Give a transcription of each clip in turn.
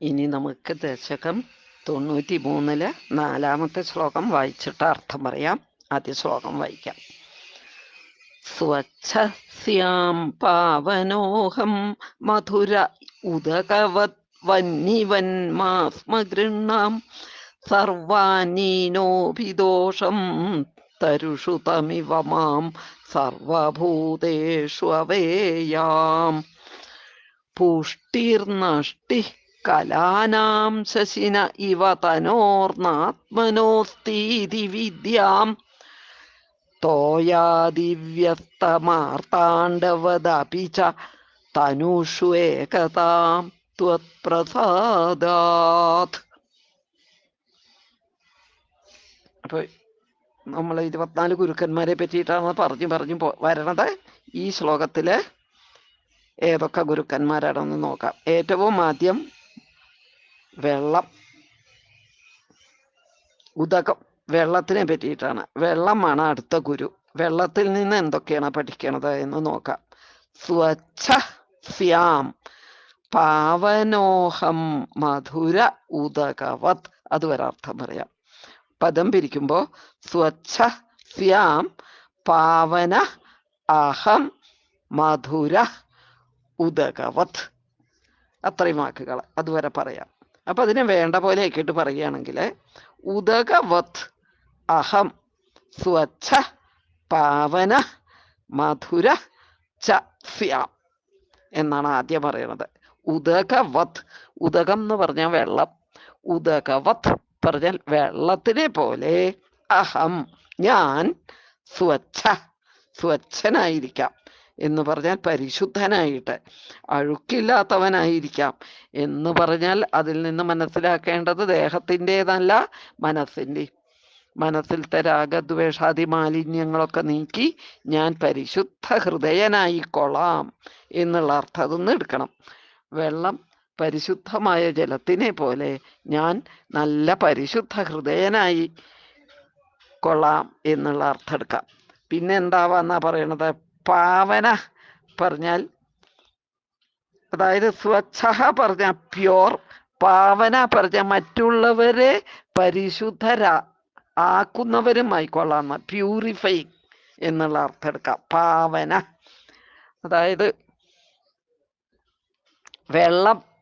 ഇനി നമുക്ക് ദശകം തൊണ്ണൂറ്റി മൂന്നിൽ നാലാമത്തെ ശ്ലോകം വായിച്ചിട്ട് അർത്ഥം പറയാം. ആദ്യ ശ്ലോകം വായിക്കാം. സ്വച്ഛസ്യാം പാവനോഹം മധുര ഉദകവത് വന്യവന്മാസ്മഗൃണ്ണാം സർവാനീനോഭിദോഷം തരുഷു തമിവ മാം സർവഭൂതേഷു അവേയാം പുഷ്ടിർനഷ്ടി കലാനാം ശശിന ഇവ തനോർണാത്മനോസ്തീതി വിദ്യാം. തോയാദിവ്യസ്തമാർത്താണ്ഡവദപി ച തനുഷു ഏകതാം ത്വത്പ്രസാദാത്. അപ്പൊ നമ്മൾ ഇരുപത്തിനാല് ഗുരുക്കന്മാരെ പറ്റിയിട്ടാണ് പറഞ്ഞു പറഞ്ഞു പോ- വരണത്. ഈ ശ്ലോകത്തിലെ ഏതൊക്കെ ഗുരുക്കന്മാരാണെന്ന് നോക്കാം. ഏറ്റവും ആദ്യം വെള്ളം. ഉദകം വെള്ളത്തിനെ പറ്റിയിട്ടാണ്. വെള്ളമാണ് അടുത്ത ഗുരു. വെള്ളത്തിൽ നിന്ന് എന്തൊക്കെയാണ് പഠിക്കണത് എന്ന് നോക്കാം. സ്വച്ഛ സ്യാം. പാവനോഹം മധുര ഉദകവത്. അത് ഒരർത്ഥം പറയാം. പദം പിരിക്കുമ്പോ സ്വച്ഛ സ്യാം പാവന അഹം മധുര ഉദകവത്. അത്രയും വാക്കുകൾ അതുവരെ പറയാം. അപ്പൊ അതിനെ വേണ്ട പോലെ ആക്കിയിട്ട് പറയുകയാണെങ്കിൽ ഉദകവത് അഹം സ്വച്ഛ പാവന മധുര ച സ്യാം എന്നാണ് ആദ്യം പറയുന്നത്. ഉദകവത് ഉദകം എന്ന് പറഞ്ഞാൽ വെള്ളം. ഉദകവത് പറഞ്ഞാൽ വെള്ളത്തിനെ പോലെ അഹം ഞാൻ സ്വച്ഛ സ്വച്ഛനായിരിക്കാം. എന്ന് പറഞ്ഞാൽ പരിശുദ്ധനായിട്ട് അഴുക്കില്ലാത്തവനായിരിക്കാം എന്ന് പറഞ്ഞാൽ അതിൽ നിന്ന് മനസ്സിലാക്കേണ്ടത് ദേഹത്തിന്റെതല്ല മനസ്സിന്റെ. മനസ്സിലത്തെ രാഗദ്വേഷാദി മാലിന്യങ്ങളൊക്കെ നീക്കി ഞാൻ പരിശുദ്ധ ഹൃദയനായിക്കൊള്ളാം എന്നുള്ള അർത്ഥം അതൊന്ന് എടുക്കണം. വെള്ളം പരിശുദ്ധമായ ജലത്തിനെ പോലെ ഞാൻ നല്ല പരിശുദ്ധ ഹൃദയനായി കൊള്ളാം എന്നുള്ള അർത്ഥം എടുക്കാം. പിന്നെ എന്താവാന്നാ പറയണത്? പാവന പറഞ്ഞാൽ അതായത് സ്വച്ഛ പറഞ്ഞ പ്യോർ പാവന പറഞ്ഞ മറ്റുള്ളവരെ പരിശുദ്ധരാ ആക്കുന്നവരുമായിക്കൊള്ളാം പ്യൂരിഫൈ എന്നുള്ള അർത്ഥം എടുക്കാം. പാവന. അതായത് വെള്ളം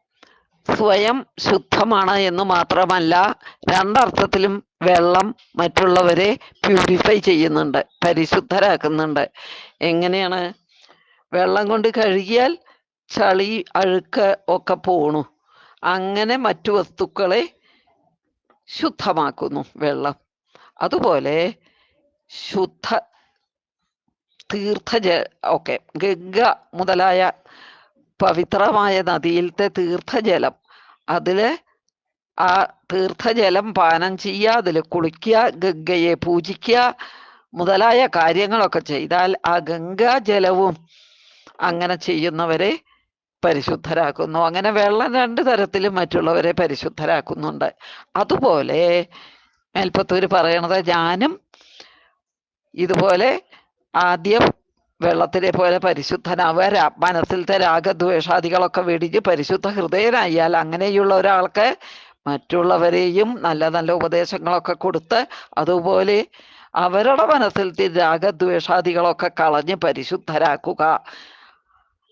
സ്വയം ശുദ്ധമാണ് എന്ന് മാത്രമല്ല രണ്ടർത്ഥത്തിലും വെള്ളം മറ്റുള്ളവരെ പ്യൂരിഫൈ ചെയ്യുന്നുണ്ട് പരിശുദ്ധരാക്കുന്നുണ്ട്. എങ്ങനെയാണ്? വെള്ളം കൊണ്ട് കഴുകിയാൽ ചളി അഴുക്ക് ഒക്കെ പോണു. അങ്ങനെ മറ്റു വസ്തുക്കളെ ശുദ്ധമാക്കുന്നു വെള്ളം. അതുപോലെ ശുദ്ധ തീർത്ഥജ ഒക്കെ ഗംഗ മുതലായ പവിത്രമായ നദിയിലത്തെ തീർത്ഥജലം. അതിൽ ആ തീർത്ഥജലം പാനം ചെയ്യുക അതിൽ കുളിക്കുക ഗംഗയെ പൂജിക്കുക മുതലായ കാര്യങ്ങളൊക്കെ ചെയ്താൽ ആ ഗംഗാജലവും അങ്ങനെ ചെയ്യുന്നവരെ പരിശുദ്ധരാക്കുന്നു. അങ്ങനെ വെള്ളം രണ്ട് തരത്തിലും മറ്റുള്ളവരെ പരിശുദ്ധരാക്കുന്നുണ്ട്. അതുപോലെ മേൽപ്പത്തൂര് പറയണത് ഞാനും ഇതുപോലെ ആദ്യം വെള്ളത്തിനെ പോലെ പരിശുദ്ധനാവുക മനസ്സിലത്തെ രാഗദ്വേഷാദികളൊക്കെ വെടിഞ്ഞ് പരിശുദ്ധ ഹൃദയനായാൽ അങ്ങനെയുള്ള ഒരാൾക്ക് മറ്റുള്ളവരെയും നല്ല നല്ല ഉപദേശങ്ങളൊക്കെ കൊടുത്ത് അതുപോലെ അവരുടെ മനസ്സിലത്തെ രാഗദ്വേഷാദികളൊക്കെ കളഞ്ഞ് പരിശുദ്ധരാക്കുക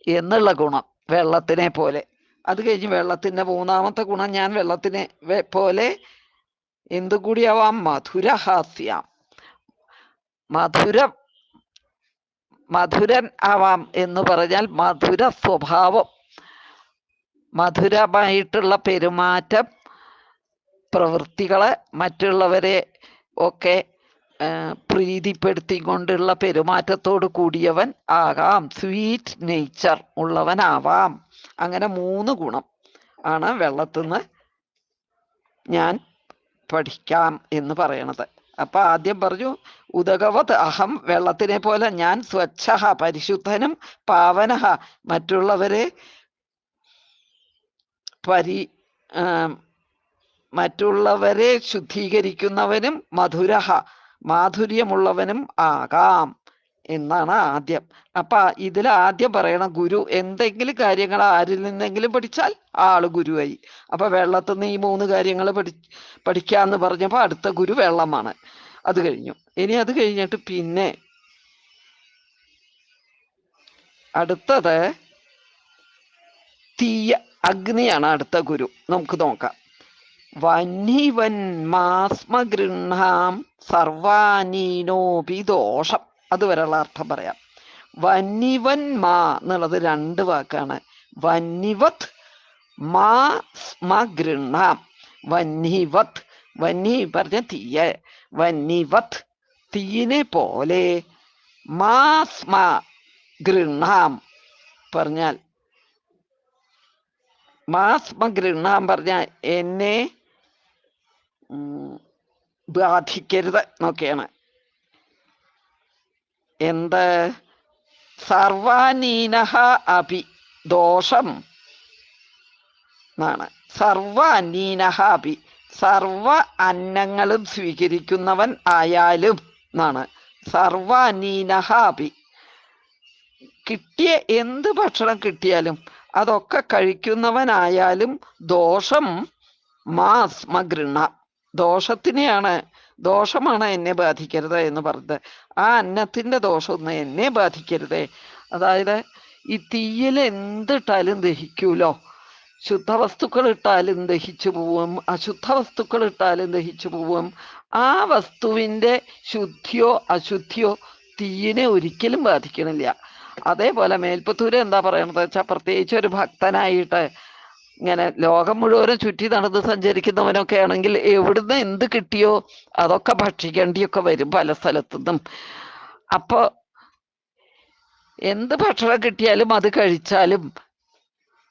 എന്നുള്ള ഗുണം വെള്ളത്തിനെ പോലെ. അത് കഴിഞ്ഞ് വെള്ളത്തിന്റെ മൂന്നാമത്തെ ഗുണം ഞാൻ വെള്ളത്തിനെ പോലെ എന്തുകൂടിയാവാം? മധുരഹാസ്യാം. മധുരം മധുരൻ ആവാം എന്ന് പറഞ്ഞാൽ മധുര സ്വഭാവം. മധുരമായിട്ടുള്ള പെരുമാറ്റം പ്രവൃത്തികളെ മറ്റുള്ളവരെ ഒക്കെ പ്രീതിപ്പെടുത്തിക്കൊണ്ടുള്ള പെരുമാറ്റത്തോട് കൂടിയവൻ ആകാം. സ്വീറ്റ് നേച്ചർ ഉള്ളവനാവാം. അങ്ങനെ മൂന്ന് ഗുണം ആണ് വെള്ളത്തിന്ന് ഞാൻ പഠിക്കാം എന്ന് പറയണത്. അപ്പൊ ആദ്യം പറഞ്ഞു ഉദകവത് അഹം വെള്ളത്തിനെ പോലെ ഞാൻ സ്വച്ഛ പരിശുദ്ധനും പാവനഹ മറ്റുള്ളവരെ പരി മറ്റുള്ളവരെ ശുദ്ധീകരിക്കുന്നവനും മധുരഹ മാധുര്യമുള്ളവനും ആകാം. എന്നാണ് ആദ്യം. അപ്പൊ ഇതിൽ ആദ്യം പറയണം ഗുരു എന്തെങ്കിലും കാര്യങ്ങൾ ആരിൽ നിന്നെങ്കിലും പഠിച്ചാൽ ആൾ ഗുരുവായി. അപ്പൊ വെള്ളത്തിൽ നിന്ന് ഈ മൂന്ന് കാര്യങ്ങൾ പഠി പഠിക്കാന്ന് പറഞ്ഞപ്പോ അടുത്ത ഗുരു വെള്ളമാണ്. അത് കഴിഞ്ഞു. ഇനി അത് കഴിഞ്ഞിട്ട് പിന്നെ അടുത്തത് തീയ അഗ്നിയാണ് അടുത്ത ഗുരു. നമുക്ക് നോക്കാം. വന്യവൻ മാസ്മഗൃഹാം സർവാനീനോപി ദോഷം. അതുവരെയുള്ള അർത്ഥം പറയാം. വന്യവൻ മാ എന്നുള്ളത് രണ്ട് വാക്കാണ്. വന്നിവത് മാ സ്മഗൃഹാം വന്നിവത് വന്നി പറഞ്ഞ തീയ. വന്യവത് തീയിനെ പോലെ. മാ സ്മ ഗൃഹാം പറഞ്ഞാൽ മാസ്മ ഗൃണാം പറഞ്ഞാൽ എന്നെ ബാധിക്കരുത് എന്നൊക്കെയാണ്. എന്ത്? സർവാനീനഹ അപി ദോഷം എന്നാണ്. സർവ അനീനഹ അപി സർവ അന്നങ്ങളും സ്വീകരിക്കുന്നവൻ ആയാലും എന്നാണ്. സർവ അനീനഹ അപി കിട്ടിയ എന്ത് ഭക്ഷണം കിട്ടിയാലും അതൊക്കെ കഴിക്കുന്നവനായാലും ദോഷം മാസ്മഗൃണ ദോഷത്തിനെയാണ് ദോഷമാണ് എന്നെ ബാധിക്കരുത് എന്ന് പറഞ്ഞത് ആ അന്നത്തിന്റെ ദോഷമൊന്നും എന്നെ ബാധിക്കരുതേ. അതായത് ഈ തീയിൽ എന്തിട്ടാലും ദഹിക്കൂലോ. ശുദ്ധവസ്തുക്കൾ ഇട്ടാലും ദഹിച്ചു പോവും. അശുദ്ധ വസ്തുക്കൾ ഇട്ടാലും ദഹിച്ചു പോവും. ആ വസ്തുവിന്റെ ശുദ്ധിയോ അശുദ്ധിയോ തീയിനെ ഒരിക്കലും ബാധിക്കണില്ല. അതേപോലെ മേൽപ്പത്തൂര് എന്താ പറയണത് വെച്ചാൽ പ്രത്യേകിച്ച് ഒരു ഭക്തനായിട്ട് ഇങ്ങനെ ലോകം മുഴുവനും ചുറ്റി നടന്ന് സഞ്ചരിക്കുന്നവനൊക്കെ ആണെങ്കിൽ എവിടുന്ന് എന്ത് കിട്ടിയോ അതൊക്കെ ഭക്ഷിക്കേണ്ടിയൊക്കെ വരും പല സ്ഥലത്തുനിന്നും. അപ്പൊ എന്ത് ഭക്ഷണം കിട്ടിയാലും അത് കഴിച്ചാലും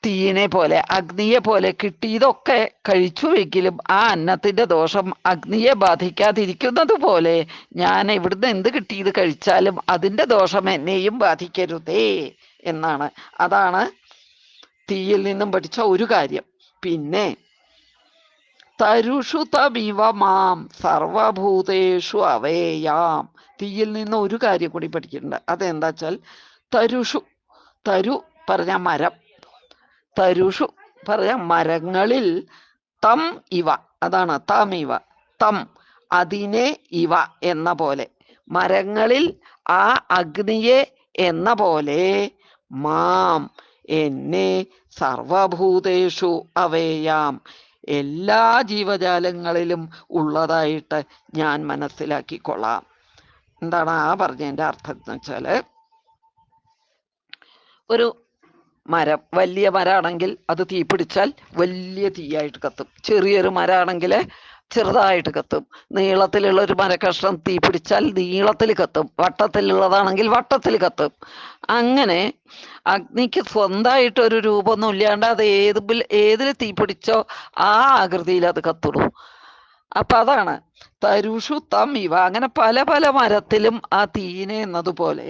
തീയിനെ പോലെ അഗ്നിയെ പോലെ കിട്ടിയതൊക്കെ കഴിച്ചുവെങ്കിലും ആ അന്നത്തിന്റെ ദോഷം അഗ്നിയെ ബാധിക്കാതിരിക്കുന്നത് പോലെ ഞാൻ ഇവിടുന്ന് എന്ത് കിട്ടിയത് കഴിച്ചാലും അതിന്റെ ദോഷം എന്നെയും ബാധിക്കരുതേ എന്നാണ്. അതാണ് തീയിൽ നിന്നും പഠിച്ച ഒരു കാര്യം. പിന്നെ തരുഷു തമിവ മാം സർവഭൂതേഷു അവേയാം തീയിൽ നിന്ന് ഒരു കാര്യം കൂടി പഠിക്കുന്നുണ്ട് അതെന്താ വെച്ചാൽ തരുഷു തരു പറഞ്ഞ മരം. തരുഷു പറഞ്ഞ മരങ്ങളിൽ തം ഇവ. അതാണ് തം ഇവ തം അതിനെ ഇവ എന്ന പോലെ. മരങ്ങളിൽ ആ അഗ്നിയെ എന്ന പോലെ. മാം എന്നെ സർവഭൂതേഷു അവയാം എല്ലാ ജീവജാലങ്ങളിലും ഉള്ളതായിട്ട് ഞാൻ മനസ്സിലാക്കിക്കൊള്ളാം. എന്താണ് ആ പറഞ്ഞതിന്റെ അർത്ഥം എന്ന് വെച്ചാൽ ഒരു മരം വലിയ മരമാണെങ്കിൽ അത് തീ പിടിച്ചാൽ വലിയ തീയായിട്ട് കത്തും. ചെറിയൊരു മരമാണെങ്കിൽ ചെറുതായിട്ട് കത്തും. നീളത്തിലുള്ള ഒരു മരക്കഷ്ണം തീ പിടിച്ചാൽ നീളത്തിൽ കത്തും. വട്ടത്തിലുള്ളതാണെങ്കിൽ വട്ടത്തിൽ കത്തും. അങ്ങനെ അഗ്നിക്ക് സ്വന്തമായിട്ട് ഒരു രൂപമൊന്നും ഇല്ലാണ്ട് അത് ഏത് ഏതിൽ തീ പിടിച്ചോ ആ ആകൃതിയിൽ അത് കത്തുള്ളൂ അപ്പൊ അതാണ്. തരുഷു തം ഇവ അങ്ങനെ പല പല മരത്തിലും ആ തീനെ എന്നതുപോലെ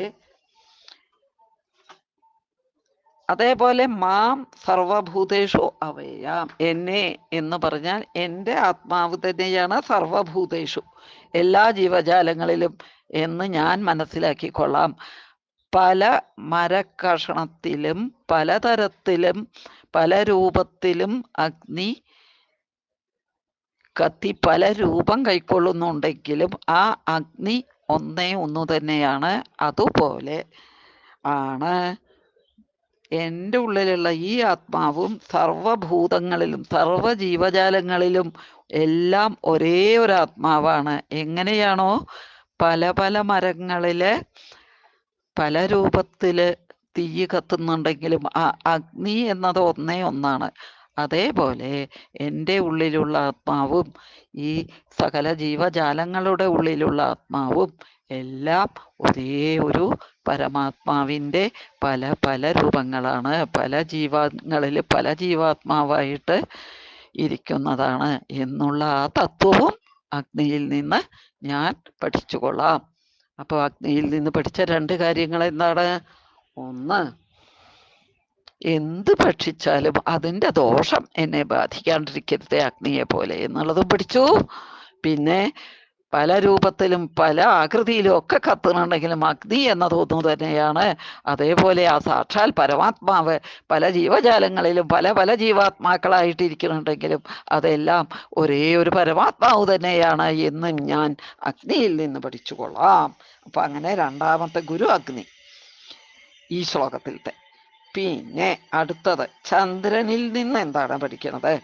അതേപോലെ മാം സർവഭൂതേഷു അവയാം എന്നെ എന്ന് പറഞ്ഞാൽ എന്റെ ആത്മാവ് തന്നെയാണ് സർവഭൂതേഷു. എല്ലാ ജീവജാലങ്ങളിലും എന്ന് ഞാൻ മനസ്സിലാക്കിക്കൊള്ളാം. പല മരക്കഷണത്തിലും പലതരത്തിലും പല രൂപത്തിലും അഗ്നി കത്തി പല രൂപം കൈക്കൊള്ളുന്നുണ്ടെങ്കിലും ആ അഗ്നി ഒന്നേ ഒന്നു തന്നെയാണ്. അതുപോലെ ആണ്. എന്റെ ഉള്ളിലുള്ള ഈ ആത്മാവും സർവഭൂതങ്ങളിലും സർവ ജീവജാലങ്ങളിലും എല്ലാം ഒരേ ഒരു ആത്മാവാണ്. എങ്ങനെയാണോ പല പല മരങ്ങളിലെ പല രൂപത്തിൽ തീ കത്തുന്നുണ്ടെങ്കിലും ആ അഗ്നി എന്നത് ഒന്നേ ഒന്നാണ്. അതേപോലെ എന്റെ ഉള്ളിലുള്ള ആത്മാവും ഈ സകല ജീവജാലങ്ങളുടെ ഉള്ളിലുള്ള ആത്മാവും എല്ലാം ഒരേ ഒരു പരമാത്മാവിന്റെ പല പല രൂപങ്ങളാണ്. പല ജീവങ്ങളിൽ പല ജീവാത്മാവായിട്ട് ഇരിക്കുന്നതാണ് എന്നുള്ള ആ തത്വവും അഗ്നിയിൽ നിന്ന് ഞാൻ പഠിച്ചുകൊള്ളാം. അപ്പോൾ അഗ്നിയിൽ നിന്ന് പഠിച്ച രണ്ട് കാര്യങ്ങൾ എന്താണ്? ഒന്ന് എന്ത് ഭക്ഷിച്ചാലും അതിന്റെ ദോഷം എന്നെ ബാധിക്കാണ്ടിരിക്കരുത് അഗ്നിയെ പോലെ എന്നുള്ളതും പഠിച്ചു. പിന്നെ പല രൂപത്തിലും പല ആകൃതിയിലും ഒക്കെ കത്തുന്നുണ്ടെങ്കിലും അഗ്നി എന്ന തോന്നുന്നു തന്നെയാണ്. അതേപോലെ ആ സാക്ഷാൽ പരമാത്മാവ് പല ജീവജാലങ്ങളിലും പല പല ജീവാത്മാക്കളായിട്ടിരിക്കുന്നുണ്ടെങ്കിലും അതെല്ലാം ഒരേ ഒരു പരമാത്മാവ് തന്നെയാണ് എന്നും ഞാൻ അഗ്നിയിൽ നിന്ന് പഠിച്ചുകൊള്ളാം. അപ്പൊ അങ്ങനെ രണ്ടാമത്തെ ഗുരു അഗ്നി ഈ ശ്ലോകത്തിലത്തെ. പിന്നെ അടുത്തത് ചന്ദ്രനിൽ നിന്ന് എന്താണ് പഠിക്കുന്നത്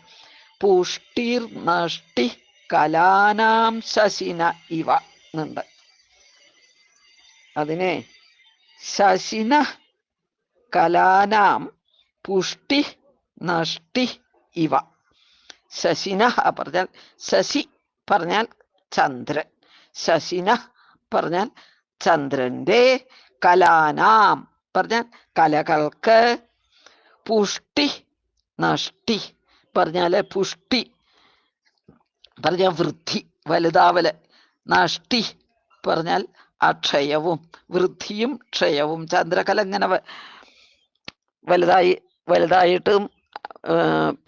പുഷ്ടിർ നഷ്ടി കലാനാം ശശിന ഇവ എന്നുണ്ട് അതിനെ ശശിന കലാനാം പുഷ്ടി നഷ്ടി ഇവ. ശശിന പറഞ്ഞാൽ ശശി പറഞ്ഞാൽ ചന്ദ്രൻ. ശശിന പറഞ്ഞാൽ ചന്ദ്രന്റെ കലാനാം പറഞ്ഞാൽ കലകൾക്ക് പുഷ്ടി നഷ്ടി. പറഞ്ഞാൽ പുഷ്ടി പറഞ്ഞ വൃദ്ധി വലുതാവൽ. നഷ്ടി പറഞ്ഞാൽ അക്ഷയവും വൃദ്ധിയും ക്ഷയവും. ചന്ദ്രകല ഇങ്ങനെ വലുതായി വലുതായിട്ടും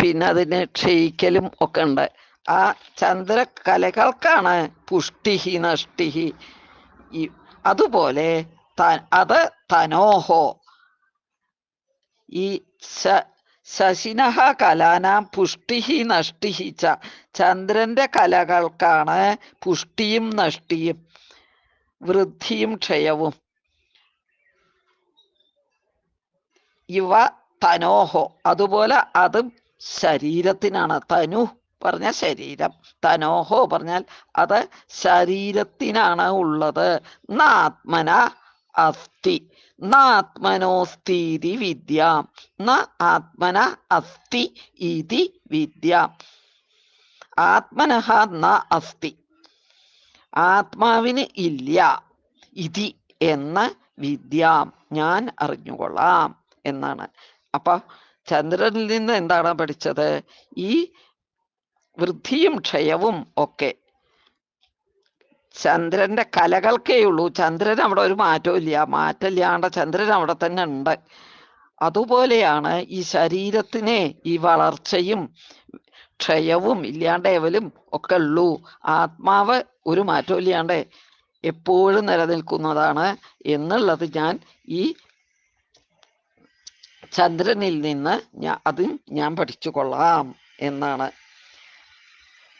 പിന്നെ അതിന് ക്ഷയിക്കലും ഒക്കെ ഉണ്ട്. ആ ചന്ദ്രകലകൾക്കാണ് പുഷ്ടിഹി നഷ്ടിഹി അതുപോലെ അത് തനോഹോ. ഈ ശശിനഹ കലാനാം പുഷ്ടിഹി നഷ്ടിഹി ച. ചന്ദ്രന്റെ കലകൾക്കാണ് പുഷ്ടിയും നഷ്ടിയും വൃദ്ധിയും ക്ഷയവും. ഇവ തനോഹോ. അതുപോലെ അതും ശരീരത്തിനാണ്. തനു പറഞ്ഞ ശരീരം. തനോഹോ പറഞ്ഞാൽ അത് ശരീരത്തിനാണ് ഉള്ളത്. നാത്മന അസ്ഥി നാത്മനോസ്തീതി വിദ്യ. ന ആത്മന അസ്ഥി ഇതി വിദ്യ. ആത്മനഹ ന അസ്ഥി ആത്മാവിന് ഇല്ല ഇതി എന്ന വിദ്യ. ഞാൻ അറിഞ്ഞുകൊള്ളാം എന്നാണ്. അപ്പൊ ചന്ദ്രനിൽ നിന്ന് എന്താണ് പഠിച്ചത്? ഈ വൃദ്ധിയും ക്ഷയവും ഒക്കെ ചന്ദ്രന്റെ കലകൾക്കേ ഉള്ളൂ. ചന്ദ്രൻ അവിടെ ഒരു മാറ്റവും ഇല്ല. മാറ്റമില്ലാണ്ട് ചന്ദ്രൻ അവിടെ തന്നെ ഉണ്ട്. അതുപോലെയാണ് ഈ ശരീരത്തിനെ ഈ വളർച്ചയും ക്ഷയവും ഇല്ലാണ്ടേവലും ഒക്കെ ഉള്ളൂ. ആത്മാവ് ഒരു മാറ്റവും ഇല്ലാണ്ട് എപ്പോഴും നിലനിൽക്കുന്നതാണ് എന്നുള്ളത് ഞാൻ ഈ ചന്ദ്രനിൽ നിന്ന് ഞാൻ അതും ഞാൻ പഠിച്ചു കൊള്ളാം എന്നാണ്.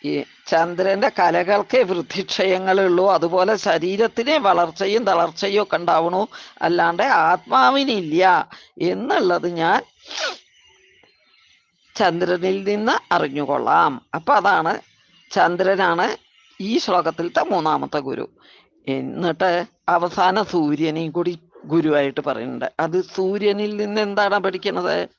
ഈ ചന്ദ്രന്റെ കലകൾക്കേ വൃദ്ധിക്ഷയങ്ങളുള്ളൂ. അതുപോലെ ശരീരത്തിനെ വളർച്ചയും തളർച്ചയും ഒക്കെ ഉണ്ടാവണു. അല്ലാണ്ട് ആത്മാവിനില്ല. എന്നുള്ളത് ഞാൻ ചന്ദ്രനിൽ നിന്ന് അറിഞ്ഞുകൊള്ളാം. അപ്പൊ അതാണ് ചന്ദ്രനാണ് ഈ ശ്ലോകത്തിലത്തെ മൂന്നാമത്തെ ഗുരു. എന്നിട്ട് അവസാന സൂര്യനെയും കൂടി ഗുരുവായിട്ട് പറയുന്നുണ്ട്. അത് സൂര്യനിൽ നിന്ന് എന്താണ് പഠിക്കുന്നത്?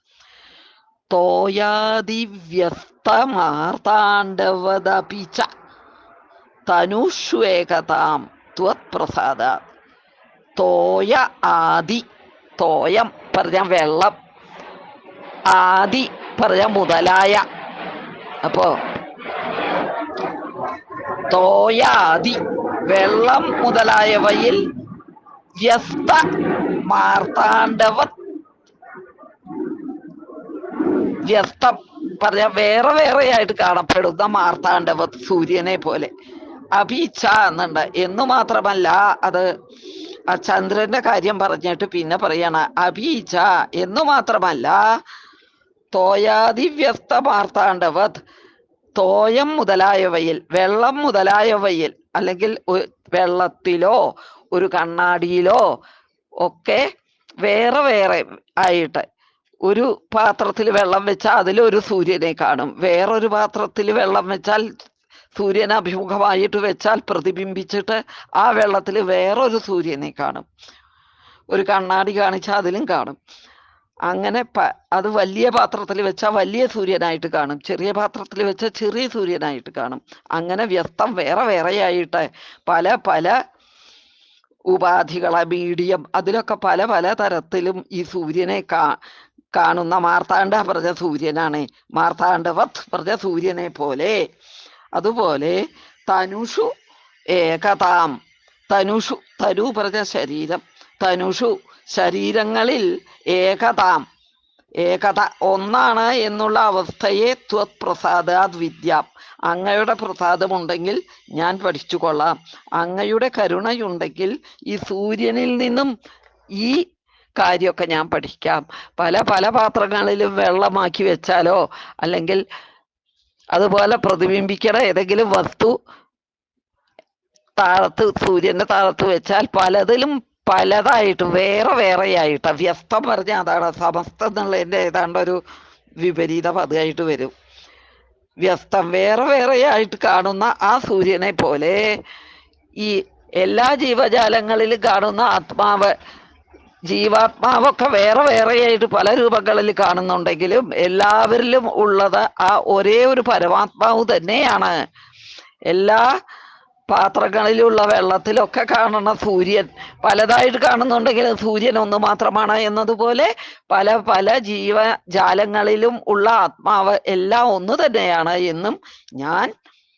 തോയാദിവ്യസ്തമാർത്താണ്ഡവദപിച്ച തനുഷ്വേകതാം ത്വത്പ്രസാദ തോയ ആദി തോയം പറഞ്ഞ വെള്ളം। ആദി പറഞ്ഞ മുതലായ। അപ്പോ തോയാദി വെള്ളം മുതലായവയിൽ വ്യസ്ത മാർത്താണ്ഡവ വ്യസ്തം. പറഞ്ഞ വേറെ വേറെ ആയിട്ട് കാണപ്പെടുന്ന മാർത്താണ്ഡവ സൂര്യനെ പോലെ. അഭിച്ച എന്നുണ്ട്. എന്ന് മാത്രമല്ല അത് ആ ചന്ദ്രന്റെ കാര്യം പറഞ്ഞിട്ട് പിന്നെ പറയണ അഭിച്ച എന്ന് മാത്രമല്ല തോയാതി വ്യസ്ത മാർത്താണ്ഡവത് തോയം മുതലായവയിൽ വെള്ളം മുതലായവയിൽ അല്ലെങ്കിൽ വെള്ളത്തിലോ ഒരു കണ്ണാടിയിലോ ഒക്കെ വേറെ വേറെ ആയിട്ട് ഒരു പാത്രത്തിൽ വെള്ളം വെച്ചാൽ അതിൽ ഒരു സൂര്യനെ കാണും. വേറൊരു പാത്രത്തിൽ വെള്ളം വെച്ചാൽ സൂര്യൻ അഭിമുഖമായിട്ട് വെച്ചാൽ പ്രതിബിംബിച്ചിട്ട് ആ വെള്ളത്തിൽ വേറൊരു സൂര്യനെ കാണും. ഒരു കണ്ണാടി കാണിച്ചാൽ അതിലും കാണും. അങ്ങനെ പ അത് വലിയ പാത്രത്തിൽ വെച്ചാൽ വലിയ സൂര്യനായിട്ട് കാണും. ചെറിയ പാത്രത്തിൽ വെച്ചാൽ ചെറിയ സൂര്യനായിട്ട് കാണും. അങ്ങനെ വ്യസ്തം വേറെ വേറെയായിട്ട് പല പല ഉപാധികളെ മീഡിയം അതിലൊക്കെ പല പല തരത്തിലും ഈ സൂര്യനെ കാ കാണുന്ന മാർത്താണ്ഡ പ്രജ സൂര്യനാണ് മാർത്താണ്ഡവത് പ്രജ സൂര്യനെ പോലെ. അതുപോലെ തനുഷു ഏകതാം. തനുഷു തനു പ്രജ ശരീരം. തനുഷു ശരീരങ്ങളിൽ ഏകതാം. ഏകത ഒന്നാണ് എന്നുള്ള അവസ്ഥയെ ത്വത് പ്രസാദാത് വിദ്യാം. അങ്ങയുടെ പ്രസാദമുണ്ടെങ്കിൽ ഞാൻ പഠിച്ചു കൊള്ളാം അങ്ങയുടെ കരുണയുണ്ടെങ്കിൽ ഈ സൂര്യനിൽ നിന്നും ഈ കാര്യമൊക്കെ ഞാൻ പഠിക്കാം. പല പല പാത്രങ്ങളിലും വെള്ളമാക്കി വെച്ചാലോ അല്ലെങ്കിൽ അതുപോലെ പ്രതിബിംബിക്കണ ഏതെങ്കിലും വസ്തു താഴത്ത് സൂര്യന്റെ താഴത്ത് വെച്ചാൽ പലതിലും പലതായിട്ട് വേറെ വേറെയായിട്ട് വ്യസ്തം പറഞ്ഞ അതാണ് സമസ്തം എന്നുള്ളതിന്റെ ഏതാണ്ട് ഒരു വിപരീത പതിയായിട്ട് വരും. വ്യസ്തം വേറെ വേറെയായിട്ട് കാണുന്ന ആ സൂര്യനെ പോലെ ഈ എല്ലാ ജീവജാലങ്ങളിലും കാണുന്ന ആത്മാവ് ജീവാത്മാവൊക്കെ വേറെ വേറെയായിട്ട് പല രൂപങ്ങളിൽ കാണുന്നുണ്ടെങ്കിലും എല്ലാവരിലും ഉള്ളത് ആ ഒരേ ഒരു പരമാത്മാവ് തന്നെയാണ്. എല്ലാ പാത്രങ്ങളിലുള്ള വെള്ളത്തിലൊക്കെ കാണുന്ന സൂര്യൻ. പലതായിട്ട് കാണുന്നുണ്ടെങ്കിലും സൂര്യൻ ഒന്ന് മാത്രമാണ് എന്നതുപോലെ പല പല ജീവജാലങ്ങളിലും ഉള്ള ആത്മാവ് എല്ലാം ഒന്ന് തന്നെയാണ് എന്നും ഞാൻ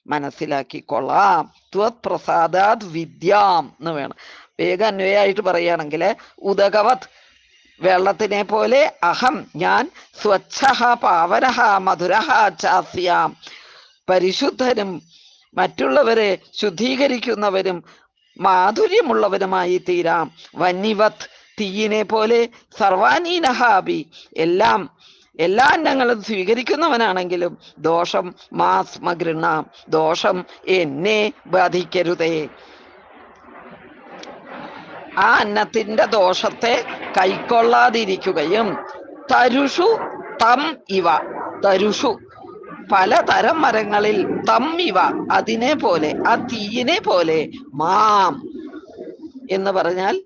മനസ്സിലാക്കിക്കൊള്ളാം. ത്വത് പ്രസാദാത് വിദ്യാം എന്ന് വേണം. വേഗം അന്വയായിട്ട് പറയുകയാണെങ്കിൽ ഉദകവത് വെള്ളത്തിനെ പോലെ അഹം ഞാൻ സ്വച്ഛ പാവനഹ മധുരഹ ചാസ്യാം പരിശുദ്ധനും മറ്റുള്ളവരെ ശുദ്ധീകരിക്കുന്നവരും മാധുര്യമുള്ളവരുമായി തീരാം വന്യവത് തീയിനെ പോലെ സർവാനീനഹാബി എല്ലാം എല്ലാ അന്നങ്ങളും സ്വീകരിക്കുന്നവനാണെങ്കിലും ദോഷം മാസ്മഗൃണാം ദോഷം എന്നെ ബാധിക്കരുതേ. ആ അന്നത്തിന്റെ ദോഷത്തെ കൈക്കൊള്ളാതിരിക്കുകയും തരുഷു തം ഇവ തരുഷു. പലതരം മരങ്ങളിൽ തം ഇവ അതിനെ പോലെ ആ തീയിനെ പോലെ മാം എന്ന് പറഞ്ഞാൽ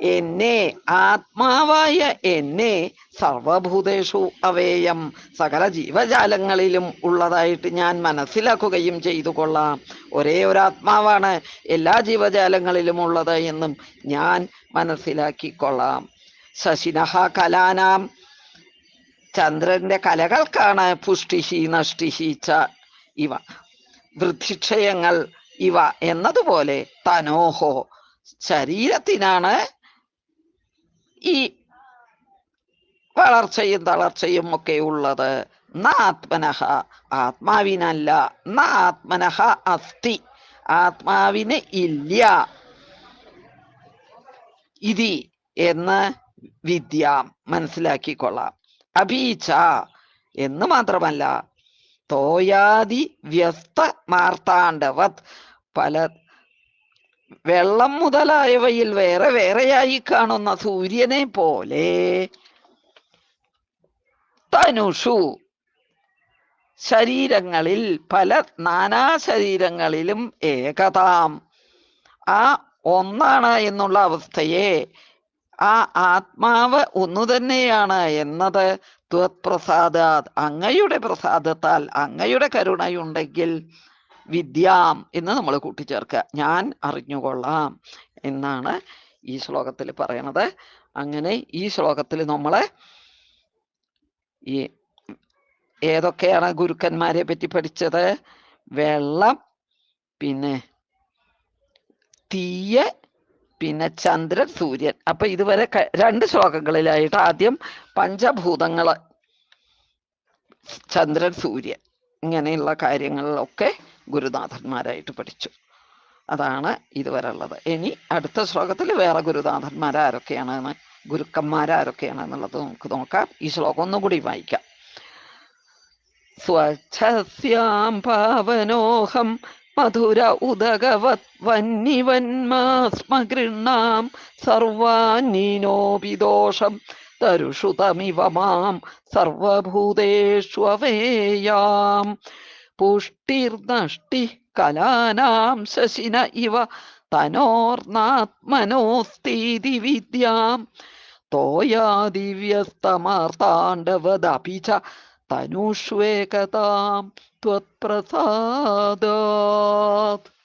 എന്നെ ആത്മാവായ എന്നെ സർവഭൂതേഷു അവേയം സകല ജീവജാലങ്ങളിലും ഉള്ളതായിട്ട് ഞാൻ മനസ്സിലാക്കുകയും ചെയ്തു കൊള്ളാം. ഒരേ ഒരു ആത്മാവാണ് എല്ലാ ജീവജാലങ്ങളിലും ഉള്ളത് എന്നും ഞാൻ മനസ്സിലാക്കിക്കൊള്ളാം ശശിനഹ കലാനാം ചന്ദ്രന്റെ കലകൾക്കാണ് പുഷ്ടിഹി നഷ്ടിഹി ച ഇവ. വൃദ്ധിക്ഷയങ്ങൾ ഇവ എന്നതുപോലെ തനോഹോ ശരീരത്തിനാണ് ഈ വളർച്ചയും തളർച്ചയും ഒക്കെ ഉള്ളത് ന ആത്മനഹ ആത്മാവിനല്ല ന ആത്മനഹ അസ്ഥി ആത്മാവിന് ഇല്ല ഇതി എന്ന് വിദ്യ മനസ്സിലാക്കിക്കൊള്ളാം. അഭീച്ച എന്ന് മാത്രമല്ല തോയാതി വ്യസ്ത മാർത്താണ്ഡവത് പല വെള്ളം മുതലായവയിൽ വേറെ വേറെയായി കാണുന്ന സൂര്യനെ പോലെ. തനുഷു ശരീരങ്ങളിൽ പല നാനാ ശരീരങ്ങളിലും ഏകതാം. ആ ഒന്നാണ് എന്നുള്ള അവസ്ഥയെ ആ ആത്മാവ് ഒന്നു തന്നെയാണ് എന്നത് ത്വത്പ്രസാദാത്. അങ്ങയുടെ പ്രസാദത്താൽ അങ്ങയുടെ കരുണയുണ്ടെങ്കിൽ വിദ്യാം എന്ന് നമ്മൾ കൂട്ടിച്ചേർക്കുക ഞാൻ അറിഞ്ഞുകൊള്ളാം എന്നാണ് ഈ ശ്ലോകത്തിൽ പറയണത്. അങ്ങനെ ഈ ശ്ലോകത്തിൽ നമ്മൾ ഈ ഏതൊക്കെയാണ് ഗുരുക്കന്മാരെ പറ്റി പഠിച്ചത്? വെള്ളം പിന്നെ തീയ പിന്നെ ചന്ദ്രൻ സൂര്യൻ. അപ്പൊ ഇതുവരെ രണ്ട് ശ്ലോകങ്ങളിലായിട്ട് ആദ്യം പഞ്ചഭൂതങ്ങൾ ചന്ദ്രൻ സൂര്യൻ ഇങ്ങനെയുള്ള കാര്യങ്ങളിലൊക്കെ ഗുരുനാഥന്മാരായിട്ട് പഠിച്ചു. അതാണ് ഇതുവരെ ഉള്ളത് ഇനി അടുത്ത ശ്ലോകത്തിൽ വേറെ ഗുരുനാഥന്മാരാരൊക്കെയാണെന്ന് ഗുരുക്കന്മാരാരൊക്കെയാണെന്നുള്ളത് നമുക്ക് നോക്കാം. ഈ ശ്ലോകം ഒന്നുകൂടി വായിക്കാം. സ്വച്ഛസ്യാം പാവനോഹം മധുര ഉദകവത് വന്യവന്മാസ്മഗൃണ്ണാം ഗൃണ്ണാം സർവാന്നീനോപി തരുഷുതമിവ മാം സർവഭൂതേഷു അവേയാം പുഷ്ടിർനഷ്ടി കലാനാം ശശിന ഇവ തനോർനാത്മനോസ്തീതി വിദ്യാം. തോയാ തോയാദിവ്യസ്തമാർത്താണ്ഡവദപി ച തനുഷ്വേകതാം ത്വത്പ്രസാദാത്.